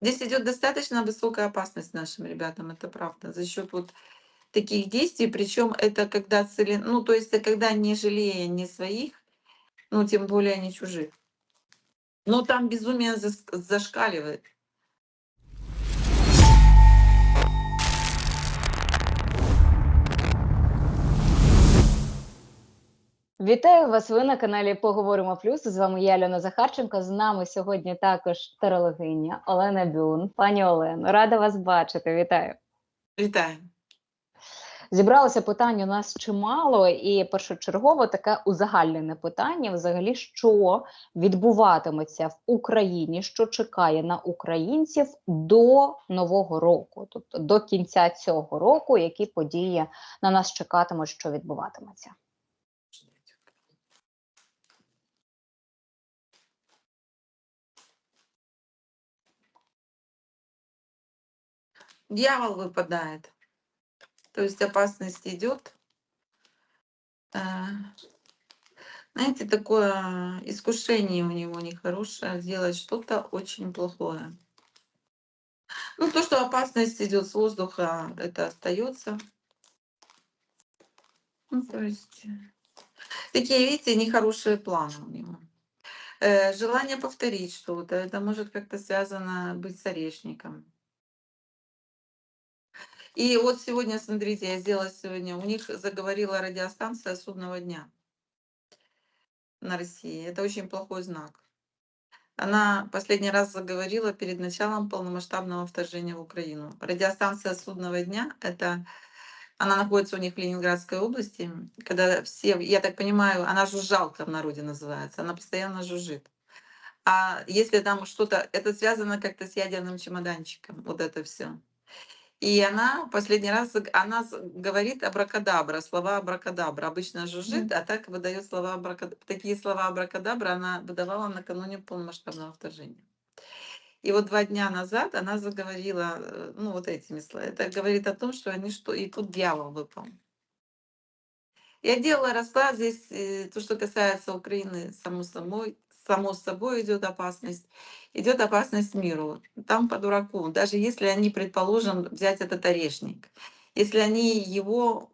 Здесь идет достаточно высокая опасность нашим ребятам, это правда, за счет вот таких действий, причем это когда цели, ну то есть это когда не жалея не своих, ну тем более не чужих. Но там безумие зашкаливает. Вітаю вас! Ви на каналі Поговоримо Плюс. З вами я, Альона Захарченко. З нами сьогодні також тарологиня Олена Бюн. Пані Олено, рада вас бачити. Вітаю! Вітаю. Зібралося питань у нас чимало, і першочергово таке узагальнене питання: взагалі, що відбуватиметься в Україні, що чекає на українців до нового року, тобто до кінця цього року, які події на нас чекатимуть, що відбуватиметься. Дьявол выпадает. То есть опасность идет. А, Знаете, такое искушение у него нехорошее сделать что-то очень плохое. Ну, то, что опасность идет с воздуха, это остается. Ну, то есть э, такие, видите, нехорошие планы у него. Э, Желание повторить что-то, это может как-то связано быть с орешником. И вот сегодня, смотрите, я сделала сегодня, у них заговорила радиостанция судного дня на России. Это очень плохой знак. Она последний раз заговорила перед началом полномасштабного вторжения в Украину. Радиостанция судного дня — это она находится у них в Ленинградской области, когда все, я так понимаю, она жужжалка в народе называется, она постоянно жужжит. А если там что-то, это связано как-то с ядерным чемоданчиком, вот это все. И она последний раз, она говорит абракадабра, слова абракадабра. Обычно жужжит, а так выдает слова абракадабра. Такие слова абракадабра она выдавала накануне полномасштабного вторжения. И вот два дня назад она заговорила, э, ну вот этими словами. Это говорит о том, что они что, и тут дьявол выпал. Я делала расклад здесь, э, то, что касается Украины, само собой, само собой идет опасность. Идет опасность миру. Там по дураку. Даже если они, предположим, взять этот орешник. Если они его...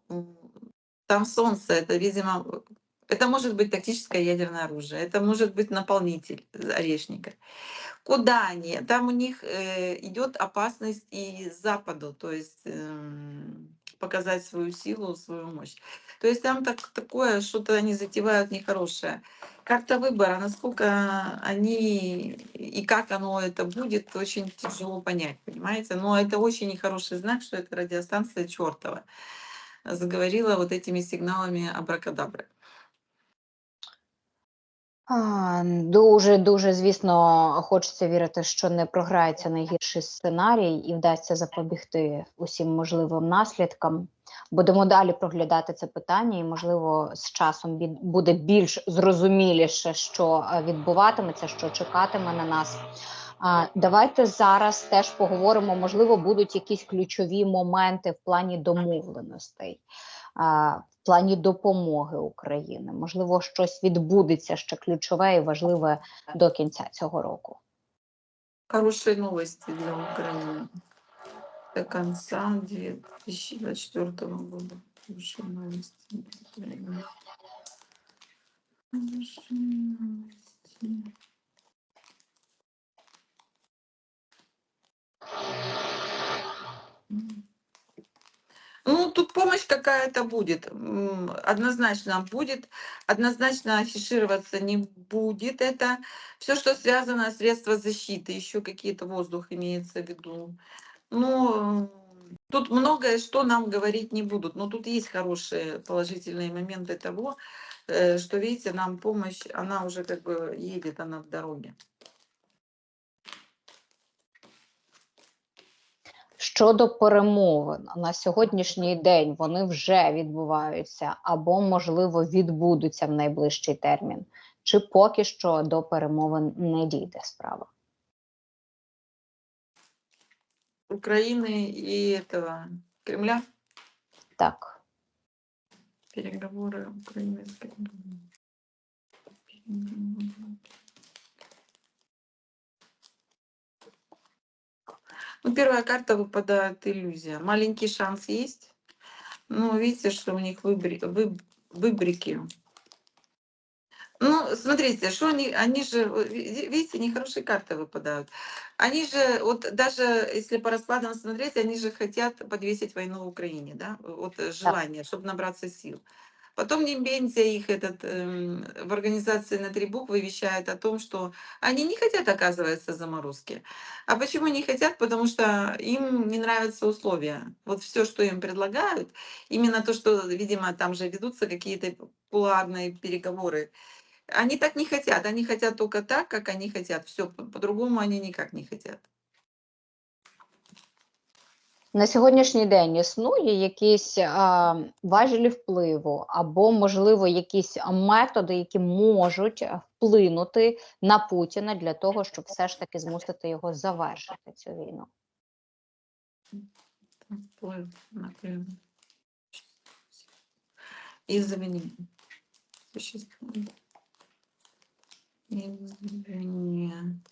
Там солнце, это, видимо, это может быть тактическое ядерное оружие. Это может быть наполнитель орешника. Куда они? Там у них э, идет опасность и западу, то есть эм, показать свою силу, свою мощь. То есть там так, такое, что-то они затевают нехорошее. Как-то выбора, насколько они и как оно это будет, очень тяжело понять, понимаете? Но это очень нехороший знак, что это радиостанция чертова заговорила вот этими сигналами абракадабры. Дуже дуже звісно хочеться вірити, що не програється найгірший сценарій і вдасться запобігти усім можливим наслідкам. Будемо далі проглядати це питання, і можливо з часом буде більш зрозуміліше, що е, відбуватиметься, що чекатиме на нас. Давайте зараз теж поговоримо. Можливо, будуть якісь ключові моменти в плані домовленостей. В плані допомоги України. Можливо, щось відбудеться ще ключове і важливе до кінця цього року. Хорошие новости для Украины. До конца 2024 года. Хорошие новости для Украины. Ну, тут помощь какая-то будет. Однозначно будет. Однозначно афишироваться не будет. Это все, что связано с средства защиты. Еще какие-то воздух имеется в виду. Ну, тут многое, что нам говорить не будут. Но тут есть хорошие положительные моменты того, э, что, видите, нам помощь, она уже как бы едет, она в дороге. Щодо перемовин на сьогоднішній день вони вже відбуваються або, можливо, відбудуться в найближчий термін. Чи поки що до перемовин не дійде справа? Украины и этого Кремля. Так. Переговоры Украины с Кремлем. Переговоры. Ну, первая карта выпадает иллюзия. Маленький шанс есть. Ну, видите, что у них выбри, вы, выбрики. Ну, смотрите, что они, они же, видите, нехорошие карты выпадают. Они же, вот даже если по раскладам смотреть, они же хотят подвесить войну в Украине, да, вот э, желание, чтобы набраться сил. Потом Нембензия их этот, эм, в организации на три буквы вещает о том, что они не хотят, оказывается, заморозки. А почему не хотят? Потому что им не нравятся условия. Вот все, что им предлагают, именно то, что, видимо, там же ведутся какие-то кулуарные переговоры, они так не хотят. Они хотят только так, как они хотят. Все, по-другому они никак не хотят. На сьогоднішній день існує якісь а, важелі впливу, або, можливо, якісь методи, які можуть вплинути на Путіна для того, щоб все ж таки змусити його завершити цю війну. Вплив на климат. Извне. Существует. Извне. М.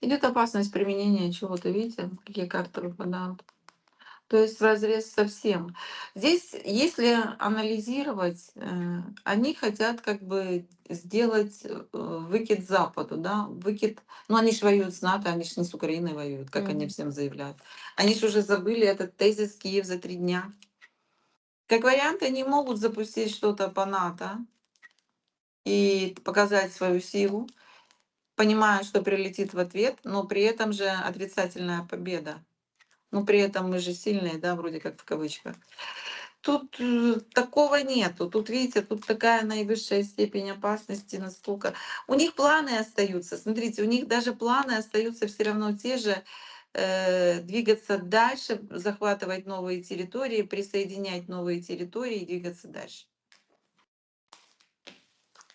Идет опасность применения чего-то, видите, какие карты выпадают. То есть разрез совсем. Здесь, если анализировать, э, они хотят как бы сделать э, выкид Западу, да, выкид, ну они же воюют с НАТО, они же не с Украиной воюют, как они Мгм. всем заявляют. Они же уже забыли этот тезис Киев за три дня. Как вариант, они могут запустить что-то по НАТО и показать свою силу, понимая, что прилетит в ответ, но при этом же отрицательная победа. Но при этом мы же сильные, да, вроде как в кавычках. Тут э, такого нету. Тут, видите, тут такая наивысшая степень опасности настолько. У них планы остаются. Смотрите, у них даже планы остаются все равно те же. э, двигаться дальше, захватывать новые территории, присоединять новые территории и двигаться дальше.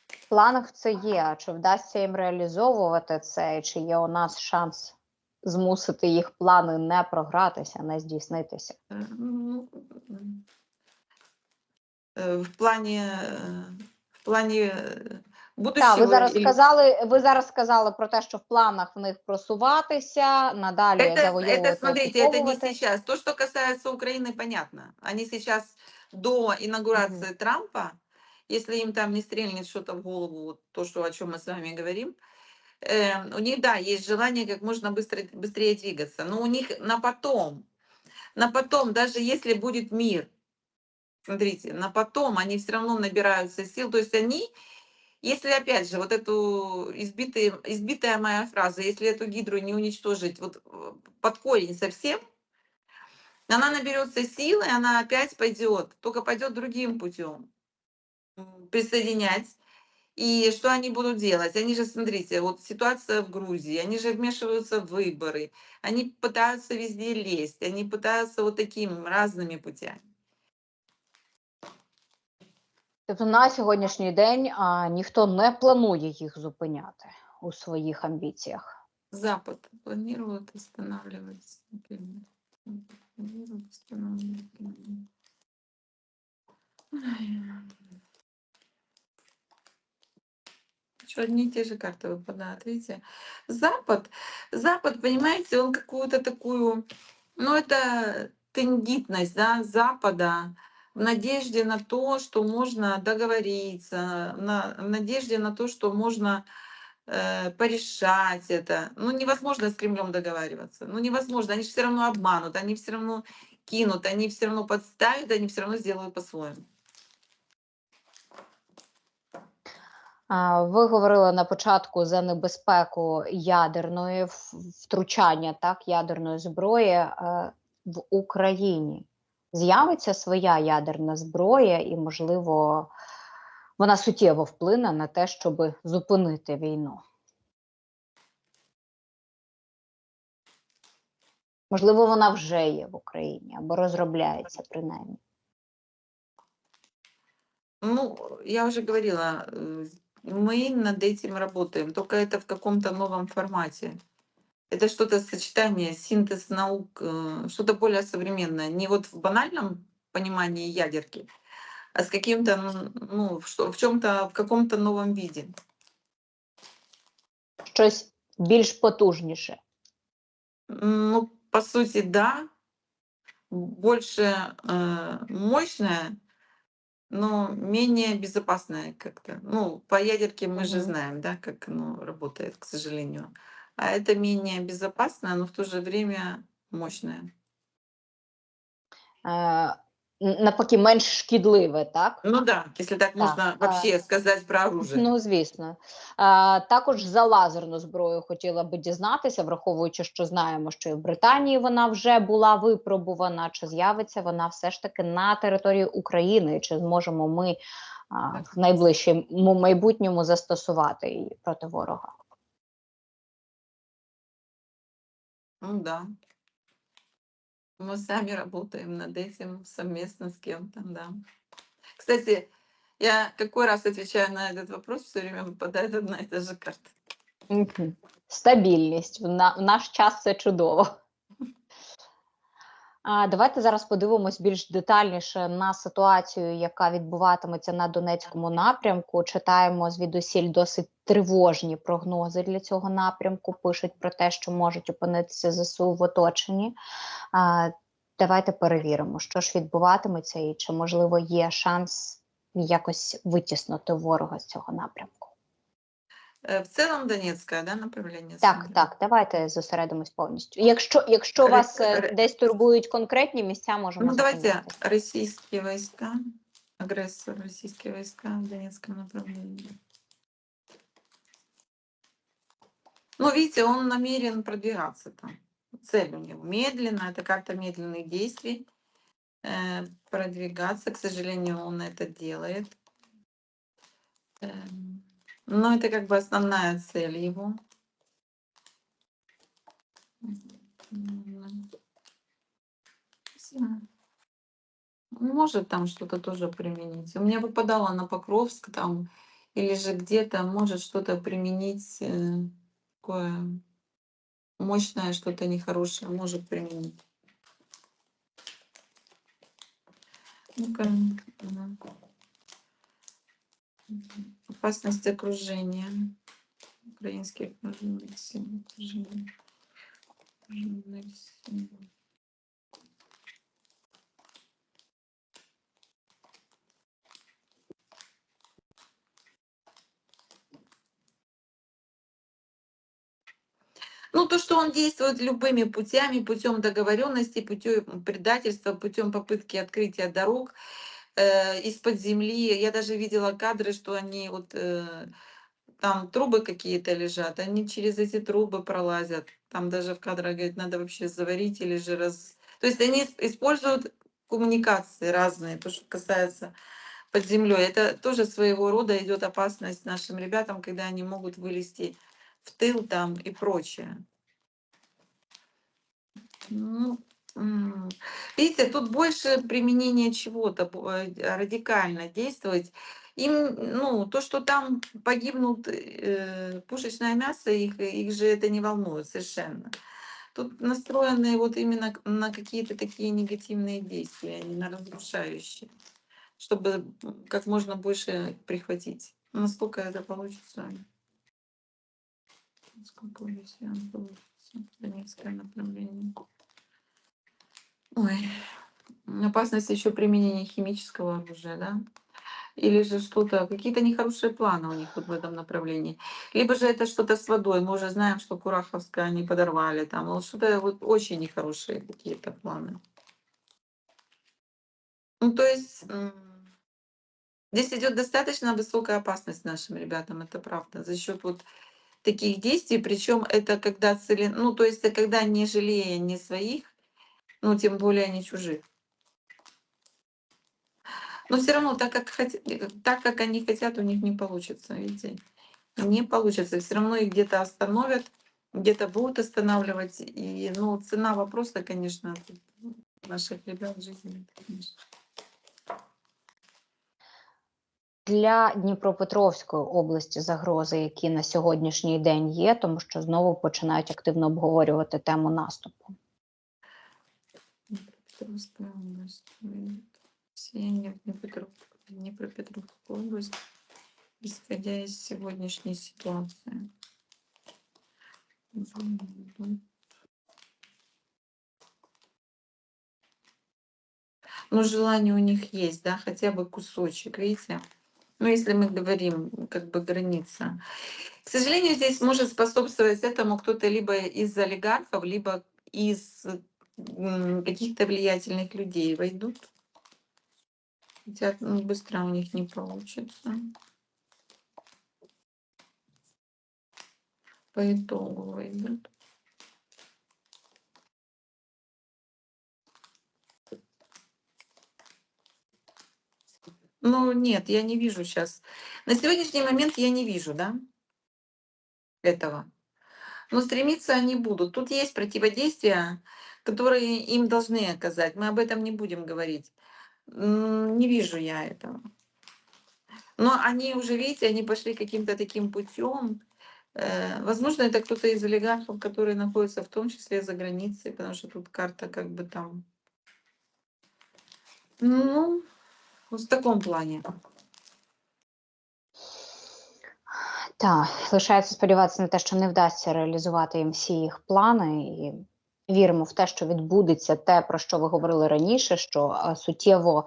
В планах це є. А чи вдасться їм реалізовувати це, і чи є у нас шанс змусити їх плани не програтися, не здійснитися? Э, ну, м, э, В плане, э, в плане будущего. Так, ви зараз сказали, ви зараз сказали про те, що в планах в них просуватися, надалі Это, завойовувати, это, смотрите, это не сейчас. То, что касается Украины, понятно. Они сейчас до инаугурации Трампа, если им там не стрельнет что-то в голову, то, что, о чем мы с вами говорим, э, у них, да, есть желание как можно быстро, быстрее двигаться. Но у них на потом, на потом, даже если будет мир, смотрите, на потом они все равно набираются сил. То есть они, если опять же вот эту избитые, избитая моя фраза, если эту гидру не уничтожить вот э, под корень совсем, она наберется силы, она опять пойдет, только пойдет другим путем присоединять. И что они будут делать? Они же, смотрите, вот ситуация в Грузии, они же вмешиваются в выборы, они пытаются везде лезть, они пытаются вот такими разными путями. Тобто на сьогоднішній день а, ніхто не планує їх зупиняти у своїх амбіціях. Запад планирует останавливать. например. Планирует останавливать, например. Ай. Что одни и те же карты выпадают, видите? Запад, Запад, понимаете, он какую-то такую, ну это тендитность, да, Запада в надежде на то, что можно договориться, на, в надежде на то, что можно э, порешать это. Ну, невозможно с Кремлем договариваться. Ну, невозможно. Они же все равно обманут, они все равно кинут, они все равно подставят, они все равно сделают по-своему. А, Ви говорили на початку за небезпеку ядерної в- втручання, так, ядерної зброї е, в Україні. З'явиться своя ядерна зброя, і, можливо, вона суттєво вплине на те, щоб зупинити війну. Можливо, вона вже є в Україні або розробляється принаймні. Ну, я уже говорила, э, мы над этим работаем, только это в каком-то новом формате. Это что-то сочетание, синтез наук, э, что-то более современное. Не вот в банальном понимании ядерки, а с каким-то, ну, в, чем-то, в каком-то новом виде. Щось більш потужніше. Ну, по сути, да, больше э, мощная, но менее безопасная как-то. Ну, по ядерке мы же Мгм. знаем, да, как оно работает, к сожалению. А это менее безопасное, но в то же время мощное. Навпаки, менш шкідливе, так? Ну да, если так можно а- вообще сказать про оружие. Ну, звісно. А, також за лазерну зброю хотіла би дізнатися, враховуючи, що знаємо, що і в Британії вона вже була випробувана, чи з'явиться вона все ж таки на території України, чи зможемо ми а, в найближчому майбутньому застосувати її проти ворога? Ну да. Мы сами работаем над этим совместно с кем-то, да. Кстати, я какой раз отвечаю на этот вопрос, все время выпадает одна и та же карта. Мгм. Стабільність. В, на, в наш час це чудово. Давайте зараз подивимось більш детальніше на ситуацію, яка відбуватиметься на Донецькому напрямку. Читаємо звідусіль досить тривожні прогнози для цього напрямку. Пишуть про те, що можуть опинитися ЗСУ в оточенні. Давайте перевіримо, що ж відбуватиметься, і чи можливо є шанс якось витіснути ворога з цього напрямку. Э, В целом Донецкое, да, направление? Так, смотрим? так, давайте зосередимось повністю. Якщо, якщо Ре- вас е, ре- десь турбують конкретні місця, можемо Ну, давайте зупинятись. российские войска, агрессор, российские войска в Донецком направлении. Ну, видите, он намерен продвигаться там. Цель у него медленно, это карта медленных действий. э, продвигаться, к сожалению, он это делает. Эм, но это как бы основная цель его. Может там что-то тоже применить. У меня выпадало на Покровск там, или же где-то может что-то применить э, такое мощное, что-то нехорошее, может применить. Ну-ка, ага. Опасность окружения. Украинских сил. Ну, то, что он действует любыми путями, путем договоренности, путем предательства, путем попытки открытия дорог э, из-под земли. Я даже видела кадры, что они вот э, там трубы какие-то лежат, они через эти трубы пролазят. Там даже в кадрах говорит, надо вообще заварить или же раз. То есть они ис- используют коммуникации разные, то, что касается под землей. Это тоже своего рода идет опасность нашим ребятам, когда они могут вылезти в тыл там и прочее. Ну, видите, тут больше применение чего-то, э, радикально действовать. Им, ну, то, что там погибнут э, пушечное мясо, их, их же это не волнует совершенно. Тут настроены вот именно на какие-то такие негативные действия, а не на разрушающие, чтобы как можно больше прихватить. Насколько это получится? Сколько россиян получится? Донецкое направление. Ой, опасность еще применения химического оружия, да? Или же что-то, какие-то нехорошие планы у них вот в этом направлении. Либо же это что-то с водой. Мы уже знаем, что Кураховская они подорвали там. Вот что-то вот очень нехорошие какие-то планы. Ну, то есть здесь идет достаточно высокая опасность нашим ребятам, это правда, за счет вот таких действий, причем это когда цели, ну, то есть это когда не жалея не своих, ну, тем более не чужих. Но все равно, так как, хот- так как они хотят, у них не получится, видите. Не получится. Все равно их где-то остановят, где-то будут останавливать. И, ну, цена вопроса, конечно, наших ребят в жизни. конечно. Для Дніпропетровської області загрози, які на сьогоднішній день є, тому що знову починають активно обговорювати тему наступу. Петровская область. воюет. Семьи в Днепропетровск- Днепропетровскую область, исходя из сегодняшней ситуации. Мгм. Ну, желание у них есть, да, хотя бы кусочек, видите? Ну, если мы говорим, как бы граница. К сожалению, здесь может способствовать этому кто-то либо из олигархов, либо из каких-то влиятельных людей войдут. Хотя ну, быстро у них не получится. По итогу войдут. Ну, нет, я не вижу сейчас. На сегодняшний момент я не вижу, да, этого. Но стремиться они будут. Тут есть противодействия, которые им должны оказать. Мы об этом не будем говорить. М, Не вижу я этого. Но они уже, видите, они пошли каким-то таким путем. Возможно, это кто-то из олигархов, которые находятся в том числе за границей, потому что тут карта как бы там. Ну, вот в таком плані. Так, лишається сподіватися на те, що не вдасться реалізувати їм всі їх плани, і віримо в те, що відбудеться те, про що ви говорили раніше, що е, суттєво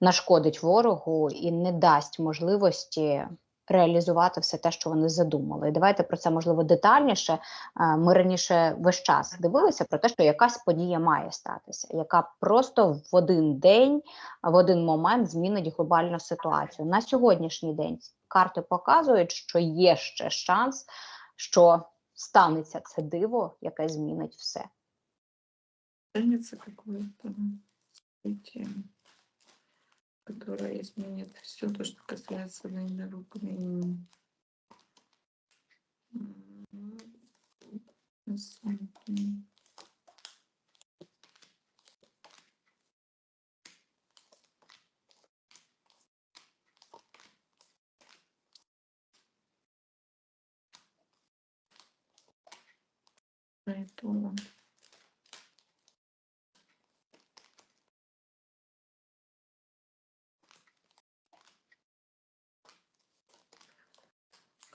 нашкодить ворогу і не дасть можливості реалізувати все те, що вони задумали. І давайте про це можливо детальніше. Е, Ми раніше весь час дивилися про те, що якась подія має статися, яка просто в один день, в один момент змінить глобальну ситуацію. На сьогоднішній день карти показують, що є ще шанс, що станеться це диво, яке змінить все. Станется какое-то событие, которое изменит все то, что касается войны Украины. Поэтому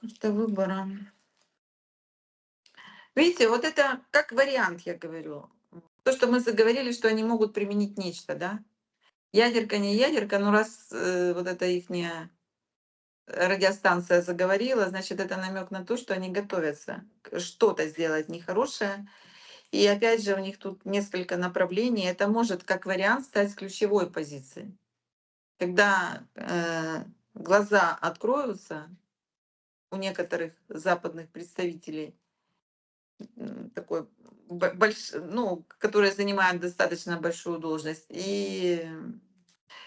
карта выбора. Видите, вот это как вариант, я говорю. То, что мы заговорили, что они могут применить нечто, да? Ядерка, не ядерка, но раз э, вот эта их радиостанция заговорила, значит, это намек на то, что они готовятся что-то сделать нехорошее. И опять же, у них тут несколько направлений. Это может как вариант стать ключевой позицией. Когда э, глаза откроются у некоторых западных представителей, такой бо- больш, ну, которые занимают достаточно большую должность, и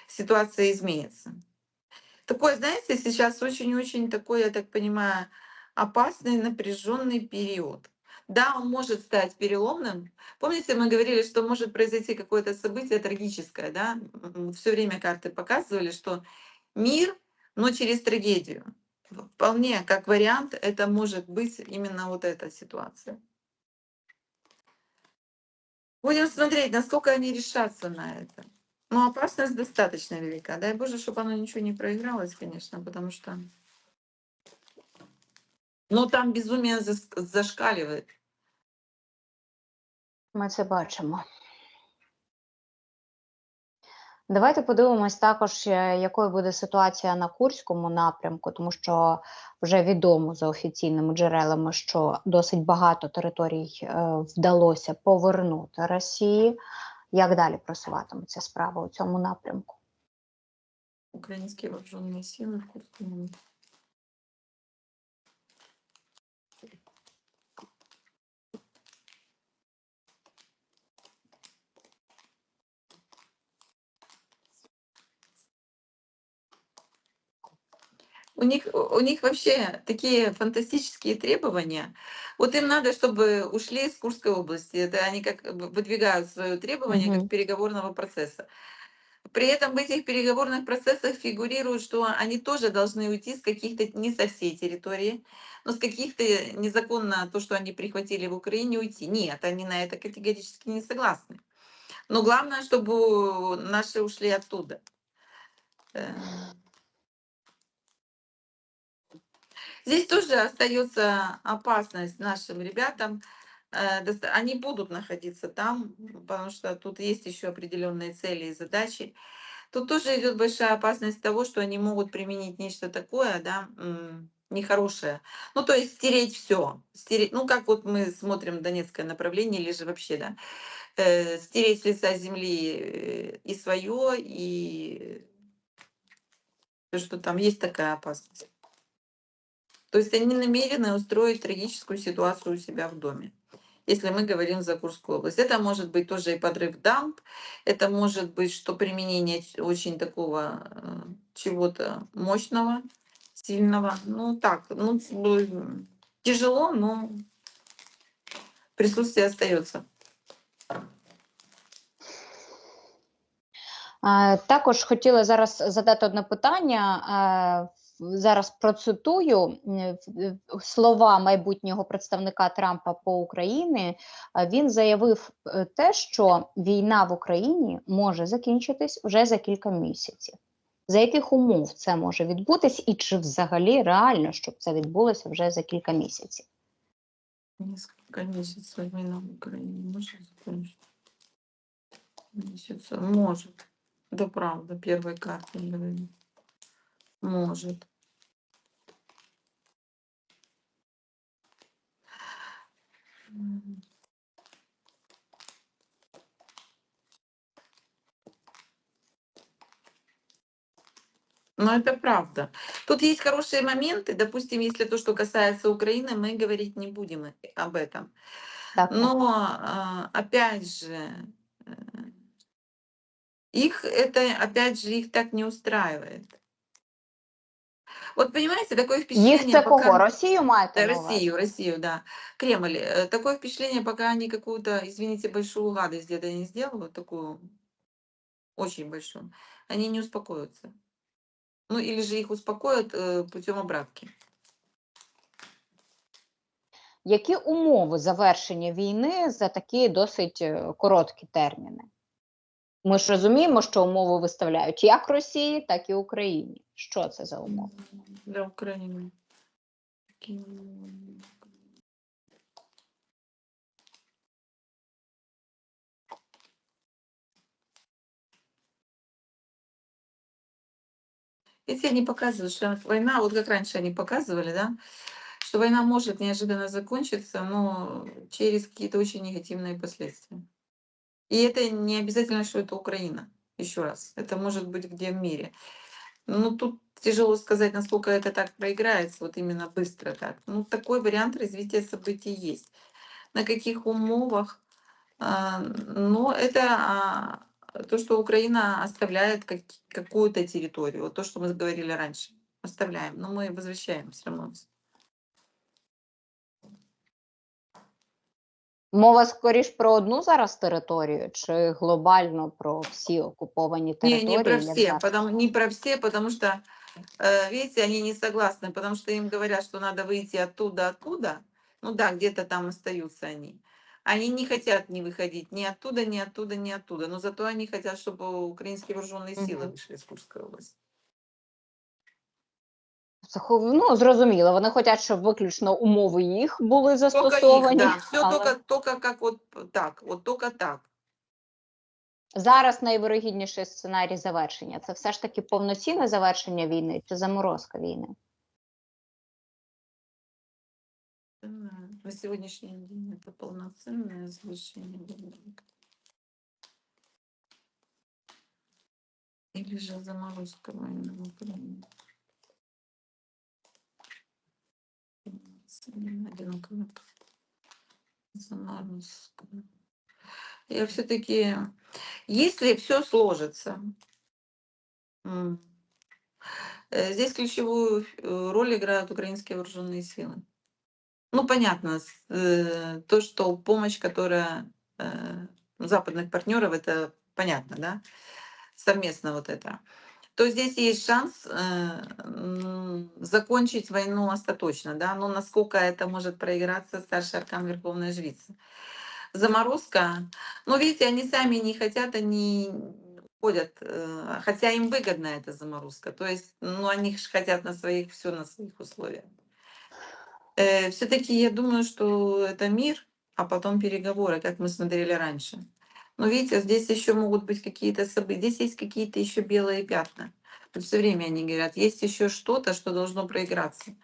ситуация изменится. Такой, знаете, сейчас очень-очень такой, я так понимаю, опасный, напряженный период. Да, он может стать переломным. Помните, мы говорили, что может произойти какое-то событие трагическое, да? Все время карты показывали, что мир, но через трагедию. Вполне как вариант это может быть именно вот эта ситуация. Будем смотреть, насколько они решатся на это. Но опасность достаточно велика. Дай Боже, чтобы оно ничего не проигралось, конечно, потому что... Но там безумие зашкаливает. Ми це бачимо. Давайте подивимось також, е, якою буде ситуація на Курському напрямку, тому що вже відомо за офіційними джерелами, що досить багато територій е, вдалося повернути Росії. Як далі просуватиметься справа у цьому напрямку? Українські вооружені сили в Курском. У них, у них вообще такие фантастические требования. Вот им надо, чтобы ушли из Курской области. Это они как выдвигают свое требование Мгм. как переговорного процесса. При этом в этих переговорных процессах фигурирует, что они тоже должны уйти с каких-то, не со всей территории, но с каких-то незаконно то, что они прихватили в Украине, уйти. Нет, они на это категорически не согласны. Но главное, чтобы наши ушли оттуда. Здесь тоже остается опасность нашим ребятам. Э, Они будут находиться там, потому что тут есть еще определенные цели и задачи. Тут тоже идет большая опасность того, что они могут применить нечто такое, да, нехорошее. Ну, то есть стереть все. Стереть, ну, как вот мы смотрим Донецкое направление, или же вообще, да, э, стереть с лица земли э, и свое, и то, что там есть такая опасность. То есть они намерены устроить трагическую ситуацию у себя в доме. Если мы говорим за Курскую область. Это может быть тоже и подрыв дамб, это может быть, что применение очень такого э, чего-то мощного, сильного. Ну так, ну тяжело, но присутствие остается. Е, Також хотіла зараз задати одне питання. Е, Зараз процитую е, в- слова майбутнього представника Трампа по Україні. Е, Він заявив е, те, що війна в Україні може закінчитись вже за кілька місяців. За яких умов це може відбутись, і чи взагалі реально, щоб це відбулося вже за кілька місяців? Несколько месяцев война в Украине может закончиться. Месяца. Может. Да правда, первой карты. Может. Но это правда. Тут есть хорошие моменты. Допустим, если то, что касается Украины, мы говорить не будем об этом. Так, Но а, опять же, э, их это, опять же, их так не устраивает. Вот понимаете, такое їх впечатление, це кого? пока... Росію маєте Да. Россию, Россию, да. Кремль. Э, Такое впечатление, пока они какую-то, извините, большую гадость где-то не сделают, такую очень большую, они не успокоятся. Ну, или же их успокоят э, путем обратки. Які умови завершення війни за такі досить е, короткі терміни? Ми ж розуміємо, що умови виставляють як Росії, так і Україні. Що це за умови? Для. Какие умови? Эти они показывают, что война, вот как раньше они показывали, да, что война может неожиданно закончиться, но через какие-то очень негативные последствия. И это не обязательно, что это Украина. Еще раз, это может быть где в мире. Ну, тут тяжело сказать, насколько это так проиграется, вот именно быстро так. Ну, такой вариант развития событий есть. На каких умовах? А, Но это а, то, что Украина оставляет как- какую-то территорию. Вот то, что мы говорили раньше. Оставляем, но мы возвращаем все равно. Мова скоріш про одну зараз територію, чи глобально про всі окуповані Не, території? не про як все, зараз? потому, не про все, потому что, э, видите, они не согласны, потому что им говорят, что надо выйти оттуда, оттуда. Ну да, где-то там остаются они. Они не хотят не выходить ни оттуда, ни оттуда, ни оттуда. Но зато они хотят, чтобы украинские вооруженные силы Мгм. вышли из Курской области. Це хо- Ну, зрозуміло, вони хочуть, щоб виключно умови їх були Только их, застосовані. да, все але только, только как вот так, вот только так. Зараз найвирогідніший сценарій завершення. Це все ж таки повноцінне завершення війни чи заморозка війни? Полноценное. На сегодняшний день это полноценное завершение войны. Или же заморозка войны в Украине. Я все-таки, если все сложится, э, здесь ключевую э, роль играют украинские вооруженные силы. Ну, понятно, э, то, что помощь, которая западных партнеров, это понятно, да, совместно вот это, то здесь есть шанс э, закончить войну остаточно, да, но насколько это может проиграться старший аркан Верховная Жрица. Заморозка, ну, видите, они сами не хотят, они ходят, э, хотя им выгодна эта заморозка. То есть, ну, они ж хотят на своих, все на своих условиях. Все-таки я думаю, что это мир, а потом переговоры, как мы смотрели раньше. Но видите, здесь еще могут быть какие-то события, здесь есть какие-то еще белые пятна. Все время они говорят, есть еще что-то, что должно проиграться.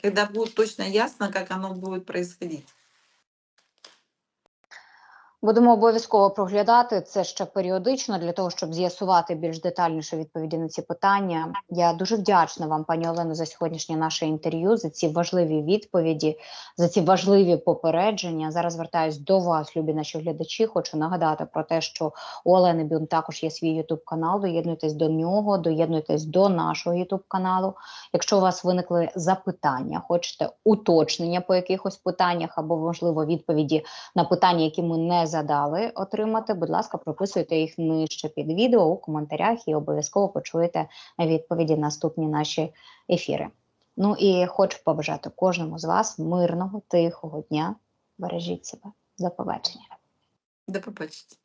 Когда будет точно ясно, как оно будет происходить. Будемо обов'язково проглядати це ще періодично для того, щоб з'ясувати більш детальніше відповіді на ці питання. Я дуже вдячна вам, пані Олено, за сьогоднішнє наше інтерв'ю, за ці важливі відповіді, за ці важливі попередження. Зараз звертаюсь до вас, любі наші глядачі. Хочу нагадати про те, що у Олени Бюн також є свій Ютуб канал. Доєднуйтесь до нього, доєднуйтесь до нашого Ютуб каналу. Якщо у вас виникли запитання, хочете уточнення по якихось питаннях або можливо відповіді на питання, які ми не задали отримати, будь ласка, прописуйте їх нижче під відео у коментарях і обов'язково почуєте відповіді наступні наші ефіри. Ну і хочу побажати кожному з вас мирного, тихого дня. Бережіть себе. До побачення. До побачення.